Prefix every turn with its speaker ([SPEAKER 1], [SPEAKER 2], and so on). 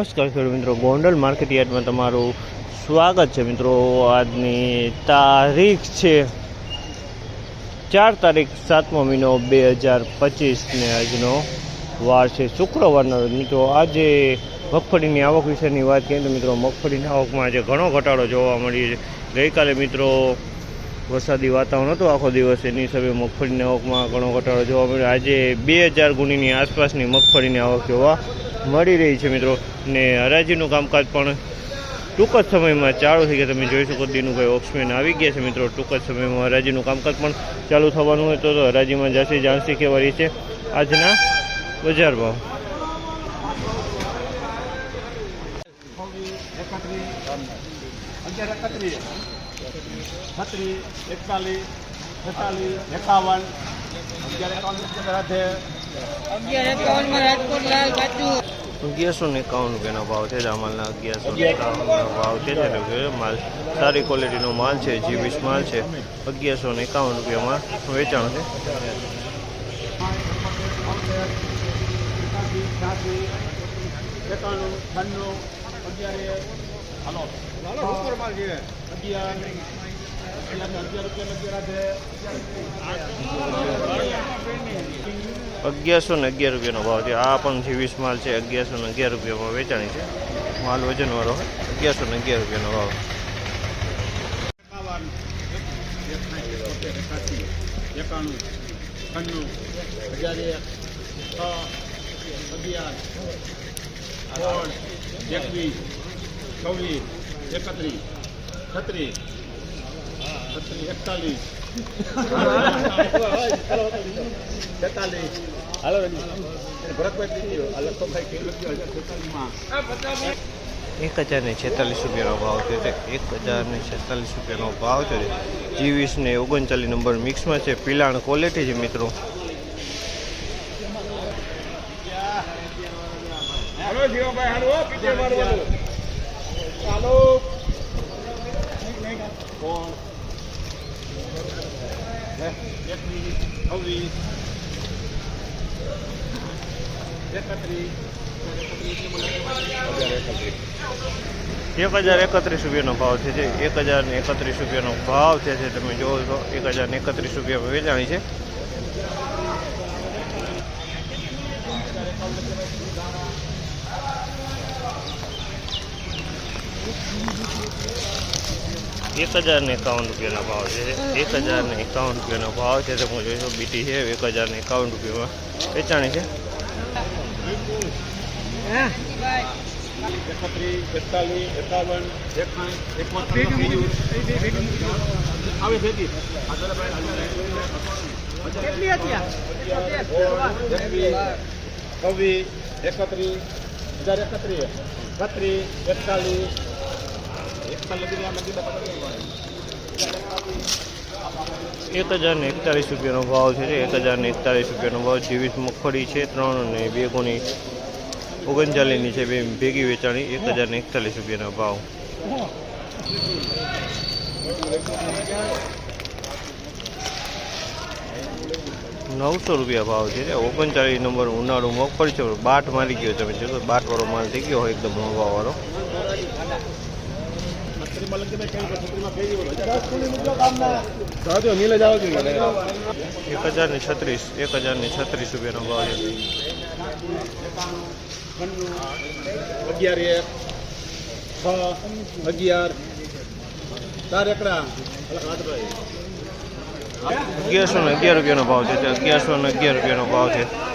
[SPEAKER 1] નમસ્કાર ખેડૂત મિત્રો. ગોંડલ માર્કેટ તમારું સ્વાગત છે મિત્રો. આજની તારીખ છે ચાર તારીખ સાતમો મહિનો બે હજાર પચીસને આજનો વાર છે. શુક્રવારનો મિત્રો, આજે મગફળીની આવક વિશેની વાત કરીએ તો મિત્રો, મગફળીની આવકમાં આજે ઘણો ઘટાડો જોવા મળ્યો છે. ગઈકાલે મિત્રો વરસાદી વાતાવરણ હતું આખો દિવસ, એની હિસાબે મગફળીની આવકમાં ઘણો ઘટાડો જોવા મળ્યો. આજે બે હજાર ગુણીની આસપાસની મગફળીની આવક જોવા મળી રહી છે મિત્રો. ને હરાજીનું કામકાજ પણ ટૂંક જ સમયમાં ચાલુ થઈ ગયા. તમે જોઈ શકો દિનુભાઈ ઓક્સમેન આવી ગયા છે મિત્રો. ટૂંક જ સમયમાં હરાજીનું કામકાજ પણ ચાલુ થવાનું હોય તો હરાજીમાં જશે જાણસી કહેવાય છે આજના બજાર ભાવ
[SPEAKER 2] એકતાલીસ, છેતાલીસ એકાવન, અગિયાર
[SPEAKER 1] અગિયારસો ને એકાવન રૂપિયાનો ભાવ છે જામલના અગિયારસો ને એકાવનનો ભાવ છે જેનો કે માલ સારી ક્વોલિટીનો માલ છે જીવીસ માલ છે અગિયારસો ને એકાવન રૂપિયામાં વેચાણ છે.
[SPEAKER 2] એકાણું છન્નું અગિયાર હાલો. ઉપર માલ છે. અગિયાર અગિયાર અગિયાર રૂપિયા અગિયાર
[SPEAKER 1] અગિયારસો ને અગિયાર રૂપિયાનો ભાવ છે. આ પણ જીવીસ માલ છે, અગિયારસો ને અગિયાર રૂપિયામાં વેચાણી છે. માલ વજનવાળો હોય અગિયારસો ને અગિયાર રૂપિયાનો ભાવ.
[SPEAKER 2] છ અગિયાર ચોવીસ એકત્રીસ, છત્રીસ
[SPEAKER 1] એક હજાર ને છેતાલીસ રૂપિયાનો ભાવ છે. એક હજાર ને છેતાલીસ રૂપિયાનો ભાવ છે. ચીવીસ ને ઓગણચાલીસ નંબર મિક્સમાં છે. પિલાણ ક્વોલિટી છે મિત્રો.
[SPEAKER 2] જીવાભાઈ, હાલો પીછે મારવાનું. ચાલો. કોણ એકવીસ છવ્વીસ.
[SPEAKER 1] એક હજાર એકત્રીસ રૂપિયાનો ભાવ છે જે. એક હજાર ને એકત્રીસ રૂપિયાનો ભાવ છે જે તમે જોવો છો. એક હજાર ને એકત્રીસ રૂપિયામાં વેચાણી છે. એક હજાર ને એકાવન રૂપિયાનો ભાવ છે એક હજાર ને એકાવન રૂપિયાનો ભાવ છે તમે જોઈશો બીટી છે એક હજાર ને એકાવન રૂપિયામાં વેચાણી છે
[SPEAKER 2] એકત્રીસ એકતાલીસ એકાવન એકાવન એકોતેર આવે છે જી.
[SPEAKER 3] કેટલી હતી આ?
[SPEAKER 2] એકવીસ છવ્વીસ એકત્રીસ હજાર એકત્રીસ છત્રીસ એકતાલીસ
[SPEAKER 1] એક હજારને એકતાલીસ રૂપિયાનો ભાવ છે, એક હજારને એકતાલીસ રૂપિયાનો ભાવ. જીવીસ મગફળી છે, ત્રણ અને બે ગુણી ઓગણચાલીસની છે, બે ભેગી વેચાણી, એક હજારને એકતાલીસ રૂપિયાનો ભાવ. નવસો રૂપિયા ભાવ છે જે ઓગણચાલીસ નંબર ઉનાળુ મગફળી છે બાટ મારી ગયો, તમે જો બાટવાળો માલ થઈ ગયો હોય, એકદમ હવાવાળો એક હજાર ને છત્રીસ, એક હજાર છત્રીસ રૂપિયાનો ભાવ
[SPEAKER 2] અગિયાર એક છ અગિયાર ચાર એકડા
[SPEAKER 1] અગિયાર રૂપિયાનો ભાવ છે અગિયારસો ને અગિયાર રૂપિયાનો ભાવ છે.